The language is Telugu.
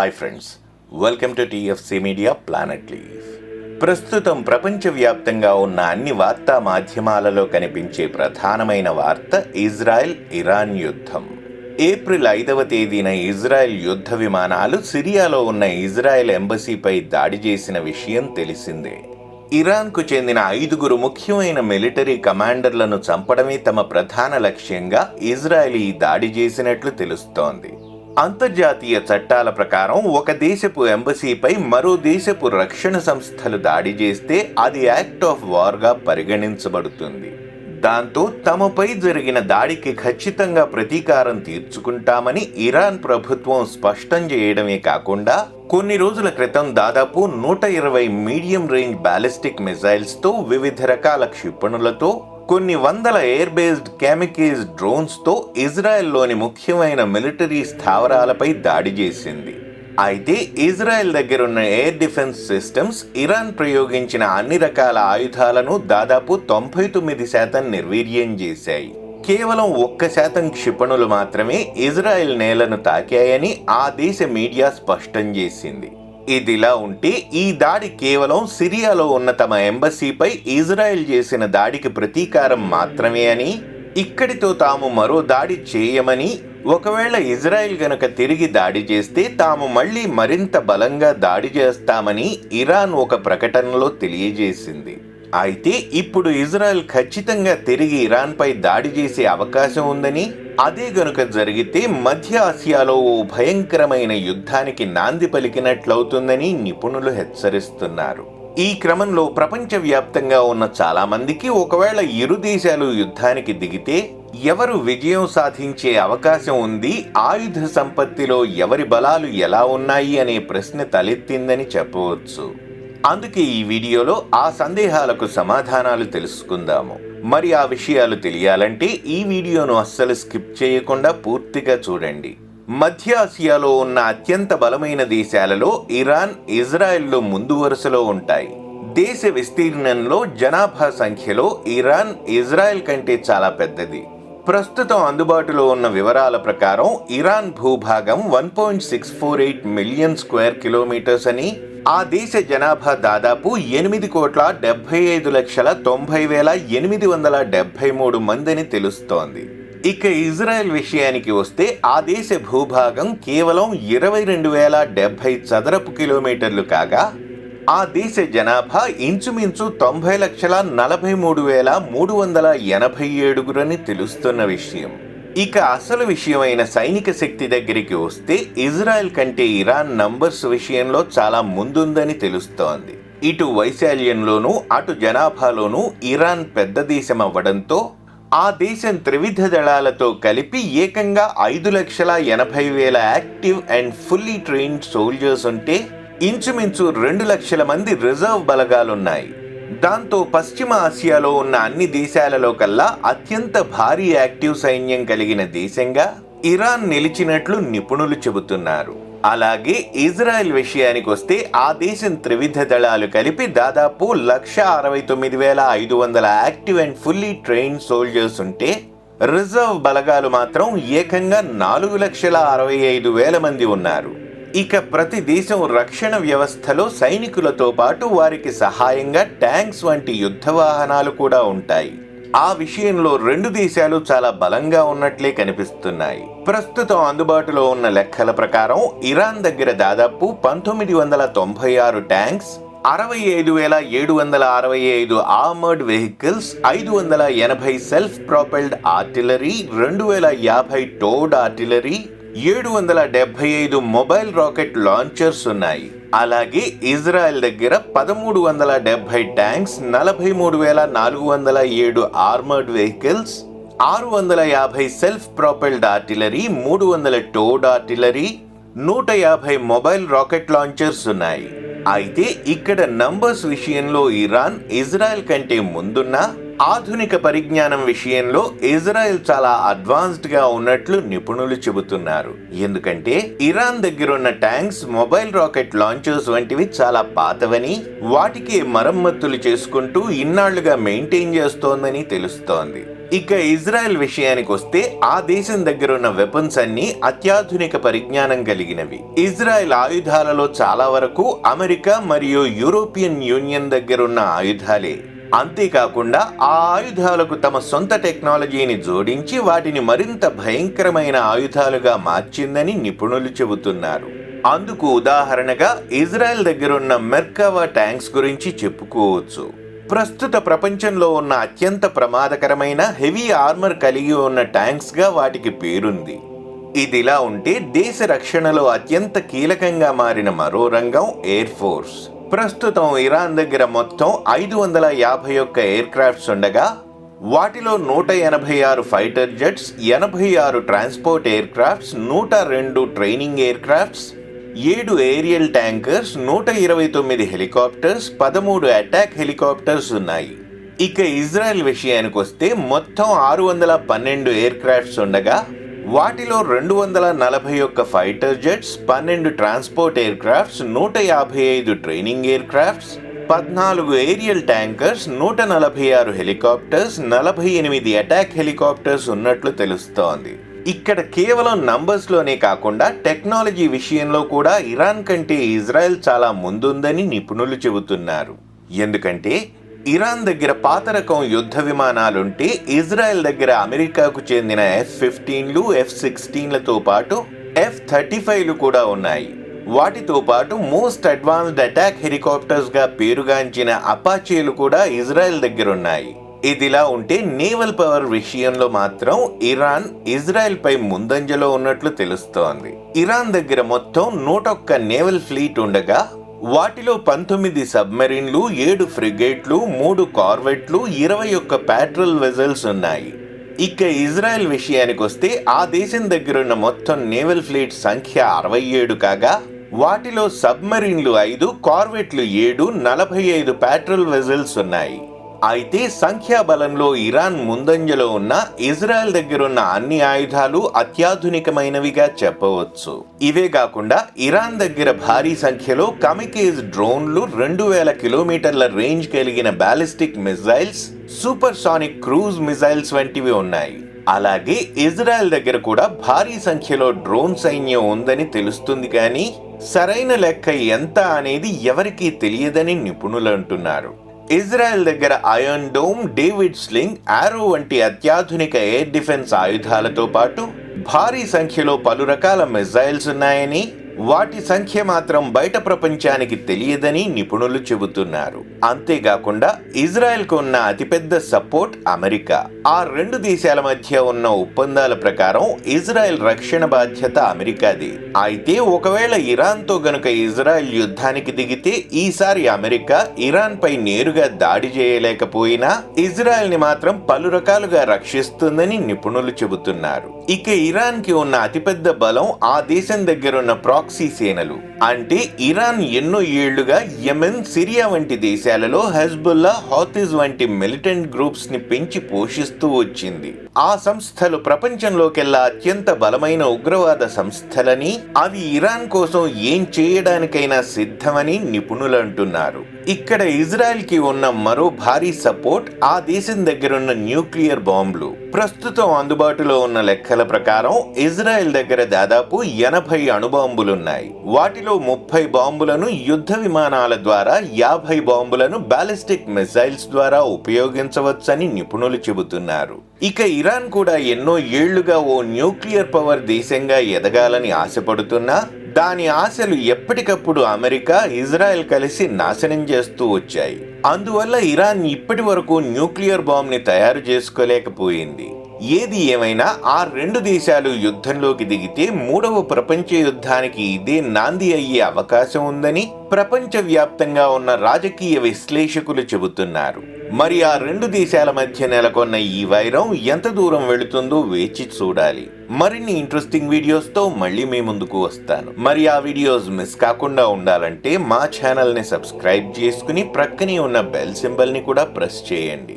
Hi friends welcome to TFC media planet live ప్రస్తుతం ప్రపంచవ్యాప్తంగా ఉన్న అన్ని వార్తా మాధ్యమాలలో కనిపించే ప్రధానమైన వార్త ఇజ్రాయెల్ ఇరాన్ యుద్ధం. ఏప్రిల్ ఐదవ తేదీన ఇజ్రాయెల్ యుద్ధ విమానాలు సిరియాలో ఉన్న ఇజ్రాయెల్ ఎంబసీపై దాడి చేసిన విషయం తెలిసిందే. ఇరాన్కు చెందిన ఐదుగురు ముఖ్యమైన మిలిటరీ కమాండర్లను చంపడమే తమ ప్రధాన లక్ష్యంగా ఇజ్రాయెల్ ఈ దాడి చేసినట్లు తెలుస్తోంది. అంతర్జాతీయ చట్టాల ప్రకారం ఒక దేశపు ఎంబసీపై మరో దేశపు రక్షణ సంస్థలు దాడి చేస్తే అది యాక్ట్ ఆఫ్ వార్గా పరిగణించబడుతుంది. దాంతో తమపై జరిగిన దాడికి ఖచ్చితంగా ప్రతీకారం తీర్చుకుంటామని ఇరాన్ ప్రభుత్వం స్పష్టం చేయడమే కాకుండా కొన్ని రోజుల క్రితం దాదాపు నూట ఇరవై మీడియం రేంజ్ బ్యాలిస్టిక్ మిసైల్స్తో వివిధ రకాల క్షిపణులతో కొన్ని వందల ఎయిర్ బేస్డ్ కెమికేజ్ డ్రోన్స్తో ఇజ్రాయెల్లోని ముఖ్యమైన మిలిటరీ స్థావరాలపై దాడి చేసింది. అయితే ఇజ్రాయెల్ దగ్గరున్న ఎయిర్ డిఫెన్స్ సిస్టమ్స్ ఇరాన్ ప్రయోగించిన అన్ని రకాల ఆయుధాలను దాదాపు తొంభై తొమ్మిది శాతం నిర్వీర్యం చేశాయి. కేవలం ఒక్క శాతం క్షిపణులు మాత్రమే ఇజ్రాయెల్ నేలను తాకాయని ఆ దేశ మీడియా స్పష్టం చేసింది. ఇదిలా ఉంటే ఈ దాడి కేవలం సిరియాలో ఉన్న తమ ఎంబసీపై ఇజ్రాయెల్ చేసిన దాడికి ప్రతీకారం మాత్రమే అని ఇక్కడితో తాము మరో దాడి చేయమని ఒకవేళ ఇజ్రాయెల్ గనుక తిరిగి దాడి చేస్తే తాము మళ్ళీ మరింత బలంగా దాడి చేస్తామని ఇరాన్ ఒక ప్రకటనలో తెలియజేసింది. అయితే ఇప్పుడు ఇజ్రాయెల్ ఖచ్చితంగా తిరిగి ఇరాన్పై దాడి చేసే అవకాశం ఉందని అదే గనుక జరిగితే మధ్య ఆసియాలో ఓ భయంకరమైన యుద్ధానికి నాంది పలికినట్లవుతుందని నిపుణులు హెచ్చరిస్తున్నారు. ఈ క్రమంలో ప్రపంచవ్యాప్తంగా ఉన్న చాలా మందికి ఒకవేళ ఇరు దేశాలు యుద్ధానికి దిగితే ఎవరు విజయం సాధించే అవకాశం ఉంది ఆయుధ సంపత్తిలో ఎవరి బలాలు ఎలా ఉన్నాయి అనే ప్రశ్న తలెత్తిందని చెప్పవచ్చు. అందుకే ఈ వీడియోలో ఆ సందేహాలకు సమాధానాలు తెలుసుకుందాము. మరి ఆ విషయాలు తెలియాలంటే ఈ వీడియోను అస్సలు స్కిప్ చేయకుండా పూర్తిగా చూడండి. మధ్య ఆసియాలో ఉన్న అత్యంత బలమైన దేశాలలో ఇరాన్ ఇజ్రాయెల్లో ముందు వరుసలో ఉంటాయి. దేశ విస్తీర్ణంలో జనాభా సంఖ్యలో ఇరాన్ ఇజ్రాయెల్ కంటే చాలా పెద్దది. ప్రస్తుతం అందుబాటులో ఉన్న వివరాల ప్రకారం ఇరాన్ భూభాగం one point six four eight million square kilometres అని ఆ దేశ జనాభా దాదాపు ఎనిమిది కోట్ల డెబ్బై ఐదు లక్షల తొంభై వేల ఎనిమిది వందల డెబ్బై మూడు మందిని తెలుస్తోంది. ఇక ఇజ్రాయెల్ విషయానికి వస్తే ఆ దేశ భూభాగం కేవలం ఇరవై రెండు వేల డెబ్బై చదరపు కిలోమీటర్లు కాగా ఆ దేశ జనాభా ఇంచుమించు తొంభై లక్షల నలభై మూడు వేల మూడు వందల ఎనభై ఏడుగురని తెలుస్తున్న విషయం. ఇక అసలు విషయమైన సైనిక శక్తి దగ్గరికి వస్తే ఇజ్రాయెల్ కంటే ఇరాన్ నంబర్స్ విషయంలో చాలా ముందుందని తెలుస్తోంది. ఇటు వైశాల్యంలోనూ అటు జనాభాలోనూ ఇరాన్ పెద్ద దేశం అవ్వడంతో ఆ దేశం త్రివిధ దళాలతో కలిపి ఏకంగా ఐదు లక్షల ఎనభై వేల active and fully trained soldiers ఉంటే ఇంచుమించు రెండు లక్షల మంది రిజర్వ్ బలగాలున్నాయి. దాంతో పశ్చిమ ఆసియాలో ఉన్న అన్ని దేశాలలో కల్లా అత్యంత భారీ యాక్టివ్ సైన్యం కలిగిన దేశంగా ఇరాన్ నిలిచినట్లు నిపుణులు చెబుతున్నారు. అలాగే ఇజ్రాయెల్ విషయానికి వస్తే ఆ దేశం త్రివిధ దళాలు కలిపి దాదాపు లక్ష అరవై తొమ్మిది వేల ఐదు వందల active and fully train soldiers ఉంటే రిజర్వ్ బలగాలు మాత్రం ఏకంగా నాలుగు లక్షల అరవై ఐదు వేల మంది ఉన్నారు. ఇక ప్రతి దేశం రక్షణ వ్యవస్థలో సైనికులతో పాటు వారికి సహాయంగా ట్యాంక్స్ వంటి యుద్ధ వాహనాలు కూడా ఉంటాయి. ఆ విషయంలో రెండు దేశాలు చాలా బలంగా ఉన్నట్లే కనిపిస్తున్నాయి. ప్రస్తుతం అందుబాటులో ఉన్న లెక్కల ప్రకారం ఇరాన్ దగ్గర దాదాపు పంతొమ్మిది వందల తొంభై ఆరు ట్యాంక్స్ అరవై ఐదు వేల ఏడు వందల అరవై ఐదు ఆర్మర్డ్ వెహికల్స్ ఐదు వందల ఎనభై సెల్ఫ్ ప్రాపెల్డ్ ఆర్టిలరీ రెండు వేల యాభై టోడ్ ఆర్టిలరీ ఏడు వందల డెబ్బై ఐదు మొబైల్ రాకెట్ లాంచర్స్ ఉన్నాయి. అలాగే ఇజ్రాయెల్ దగ్గర పదమూడు వందల డెబ్బై ట్యాంక్స్ నలభై మూడు వేల నాలుగు వందల ఏడు ఆర్మర్డ్ వెహికల్స్ ఆరు వందల యాభై సెల్ఫ్ ప్రాపెల్డ్ ఆర్టిలరీ మూడు వందల టోడ్ ఆర్టిలరీ నూట యాభై మొబైల్ రాకెట్ లాంచర్స్ ఉన్నాయి. అయితే ఇక్కడ నంబర్స్ విషయంలో ఇరాన్ ఇజ్రాయెల్ కంటే ముందున్న ఆధునిక పరిజ్ఞానం విషయంలో ఇజ్రాయెల్ చాలా అడ్వాన్స్డ్గా ఉన్నట్లు నిపుణులు చెబుతున్నారు. ఎందుకంటే ఇరాన్ దగ్గరున్న ట్యాంక్స్ మొబైల్ రాకెట్ లాంచర్స్ వంటివి చాలా పాతవని వాటికి మరమ్మతులు చేసుకుంటూ ఇన్నాళ్ళుగా మెయింటైన్ చేస్తోందని తెలుస్తోంది. ఇక ఇజ్రాయెల్ విషయానికి వస్తే ఆ దేశం దగ్గర ఉన్న వెపన్స్ అన్ని అత్యాధునిక పరిజ్ఞానం కలిగినవి. ఇజ్రాయెల్ ఆయుధాలలో చాలా వరకు అమెరికా మరియు యూరోపియన్ యూనియన్ దగ్గర ఉన్న ఆయుధాలే. అంతేకాకుండా ఆ ఆయుధాలకు తమ సొంత టెక్నాలజీని జోడించి వాటిని మరింత భయంకరమైన ఆయుధాలుగా మార్చిందని నిపుణులు చెబుతున్నారు. అందుకు ఉదాహరణగా ఇజ్రాయెల్ దగ్గరున్న మెర్కావా ట్యాంక్స్ గురించి చెప్పుకోవచ్చు. ప్రస్తుత ప్రపంచంలో ఉన్న అత్యంత ప్రమాదకరమైన హెవీ ఆర్మర్ కలిగి ఉన్న ట్యాంక్స్గా వాటికి పేరుంది. ఇదిలా ఉంటే దేశ రక్షణలో అత్యంత కీలకంగా మారిన మరో రంగం ఎయిర్ ఫోర్స్. ప్రస్తుతం ఇరాన్ దగ్గర మొత్తం ఐదు వందల యాభై ఒక్క ఎయిర్ క్రాఫ్ట్స్ ఉండగా వాటిలో నూట ఎనభై ఆరు ఫైటర్ జెట్స్ ఎనభై ఆరు ట్రాన్స్పోర్ట్ ఎయిర్ క్రాఫ్ట్స్ నూట రెండు ట్రైనింగ్ ఎయిర్ క్రాఫ్ట్స్ ఏడు ఏరియల్ ట్యాంకర్స్ నూట ఇరవై తొమ్మిది హెలికాప్టర్స్ పదమూడు అటాక్ హెలికాప్టర్స్ ఉన్నాయి. ఇక ఇజ్రాయెల్ విషయానికి వస్తే మొత్తం ఆరు వందల పన్నెండు ఎయిర్ క్రాఫ్ట్స్ ఉండగా వాటిలో రెండు వందల నలభై ఒక్క ఫైటర్ జెట్స్ పన్నెండు ట్రాన్స్పోర్ట్ ఎయిర్ క్రాఫ్ట్స్ నూట యాభై ఐదు ట్రైనింగ్ ఎయిర్ క్రాఫ్ట్స్ పద్నాలుగు ఏరియల్ ట్యాంకర్స్ నూట నలభై ఆరు హెలికాప్టర్స్ నలభై ఎనిమిది అటాక్ హెలికాప్టర్స్ ఉన్నట్లు తెలుస్తోంది. ఇక్కడ కేవలం నంబర్స్లోనే కాకుండా టెక్నాలజీ విషయంలో కూడా ఇరాన్ కంటే ఇజ్రాయెల్ చాలా ముందుందని నిపుణులు చెబుతున్నారు. ఎందుకంటే ఇరాన్ దగ్గర పాత రకం యుద్ధ విమానాలుంటే ఇజ్రాయెల్ దగ్గర అమెరికాకు చెందిన ఎఫ్ ఫిఫ్టీన్లు ఎఫ్ సిక్స్టీన్లతో పాటు ఎఫ్ థర్టీ ఫైవ్లు కూడా ఉన్నాయి. వాటితో పాటు మోస్ట్ అడ్వాన్స్డ్ అటాక్ హెలికాప్టర్స్గా పేరుగాంచిన అపాచీలు కూడా ఇజ్రాయెల్ దగ్గర ఉన్నాయి ఇదిలా ఉంటే నేవల్ పవర్ విషయంలో మాత్రం ఇరాన్ ఇజ్రాయెల్ పై ముందంజలో ఉన్నట్లు తెలుస్తోంది. ఇరాన్ దగ్గర మొత్తం నూటొక్క నేవల్ ఫ్లీట్ ఉండగా వాటిలో పంతొమ్మిది సబ్మెరీన్లు ఏడు ఫ్రిగేట్లు మూడు కార్వెట్లు ఇరవై ఒక్క ప్యాట్రల్ వెజల్స్ ఉన్నాయి. ఇక ఇజ్రాయెల్ విషయానికి వస్తే ఆ దేశం దగ్గరున్న మొత్తం నేవల్ ఫ్లీట్ సంఖ్య అరవై ఏడు కాగా వాటిలో సబ్మరీన్లు ఐదు కార్వెట్లు ఏడు నలభై ఐదు ప్యాట్రల్ వెజల్స్ ఉన్నాయి. అయితే సంఖ్యాబలంలో ఇరాన్ ముందంజలో ఉన్న ఇజ్రాయెల్ దగ్గరున్న అన్ని ఆయుధాలు అత్యాధునికమైనవిగా చెప్పవచ్చు. ఇవే కాకుండా ఇరాన్ దగ్గర భారీ సంఖ్యలో కమికేజ్ డ్రోన్లు రెండు వేల కిలోమీటర్ల రేంజ్ కలిగిన ballistic missiles supersonic cruise missiles వంటివి ఉన్నాయి. అలాగే ఇజ్రాయెల్ దగ్గర కూడా భారీ సంఖ్యలో డ్రోన్ సైన్యం ఉందని తెలుస్తుంది కానీ సరైన లెక్క ఎంత అనేది ఎవరికీ తెలియదని నిపుణులు అంటున్నారు. ఇజ్రాయెల్ దగ్గర అయర్న్ డోమ్ డేవిడ్ స్లింగ్ ఆరో వంటి అత్యాధునిక ఎయిర్ డిఫెన్స్ ఆయుధాలతో పాటు భారీ సంఖ్యలో పలు రకాల మిజైల్స్ ఉన్నాయని వాటి సంఖ్య మాత్రం బయట ప్రపంచానికి తెలియదని నిపుణులు చెబుతున్నారు. అంతేకాకుండా ఇజ్రాయెల్కు ఉన్న అతిపెద్ద సపోర్ట్ అమెరికా. ఆ రెండు దేశాల మధ్య ఉన్న ఒప్పందాల ప్రకారం ఇజ్రాయెల్ రక్షణ బాధ్యత అమెరికాది. అయితే ఒకవేళ ఇరాన్తో గనుక ఇజ్రాయెల్ యుద్ధానికి దిగితే ఈసారి అమెరికా ఇరాన్ పై నేరుగా దాడి చేయలేకపోయినా ఇజ్రాయెల్ని మాత్రం పలు రకాలుగా రక్షిస్తుందని నిపుణులు చెబుతున్నారు. ఇక ఇరాన్కి ఉన్న అతిపెద్ద బలం ఆ దేశం దగ్గరున్న ప్రాక్సీ సేనలు. అంటే ఇరాన్ ఎన్నో ఏళ్ళుగా యెమెన్ సిరియా వంటి దేశాలలో హెజ్బుల్లా హాతిజ్ వంటి మిలిటెంట్ గ్రూప్స్ని పెంచి పోషిస్తూ వచ్చింది. ఆ సంస్థలు ప్రపంచంలోకెల్లా అత్యంత బలమైన ఉగ్రవాద సంస్థలని అవి ఇరాన్ కోసం ఏం చేయడానికైనా సిద్ధమని నిపుణులు అంటున్నారు. ఇక్కడ ఇజ్రాయెల్కి ఉన్న మరో భారీ సపోర్ట్ ఆ దేశం దగ్గరున్న న్యూక్లియర్ బాంబులు. ప్రస్తుతం అందుబాటులో ఉన్న లెక్కల ప్రకారం ఇజ్రాయెల్ దగ్గర దాదాపు ఎనభై అణుబాంబులున్నాయి. వాటిలో ముప్పై బాంబులను యుద్ధ విమానాల ద్వారా యాభై బాంబులను బాలిస్టిక్ మిసైల్స్ ద్వారా ఉపయోగించవచ్చని నిపుణులు చెబుతున్నారు. ఇక ఇరాన్ కూడా ఎన్నో ఏళ్ళుగా ఓ న్యూక్లియర్ పవర్ దేశంగా ఎదగాలని ఆశపడుతున్నా దాని ఆశలు ఎప్పటికప్పుడు అమెరికా ఇజ్రాయెల్ కలిసి నాశనం చేస్తూ వచ్చాయి. అందువల్ల ఇరాన్ ఇప్పటి వరకు న్యూక్లియర్ బాంబ్ని తయారు చేసుకోలేకపోయింది. ఏది ఏమైనా ఆ రెండు దేశాలు యుద్ధంలోకి దిగితే మూడవ ప్రపంచ యుద్ధానికి ఇదే నాంది అయ్యే అవకాశం ఉందని ప్రపంచవ్యాప్తంగా ఉన్న రాజకీయ విశ్లేషకులు చెబుతున్నారు. మరి ఆ రెండు దేశాల మధ్య నెలకొన్న ఈ వైరం ఎంత దూరం వెళుతుందో వేచి చూడాలి. మరిన్ని ఇంట్రెస్టింగ్ వీడియోస్తో మళ్ళీ మీ ముందుకు వస్తాను. మరి ఆ వీడియోస్ మిస్ కాకుండా ఉండాలంటే మా ఛానల్ని సబ్స్క్రైబ్ చేసుకుని ప్రక్కనే ఉన్న బెల్ సింబల్ని కూడా ప్రెస్ చేయండి.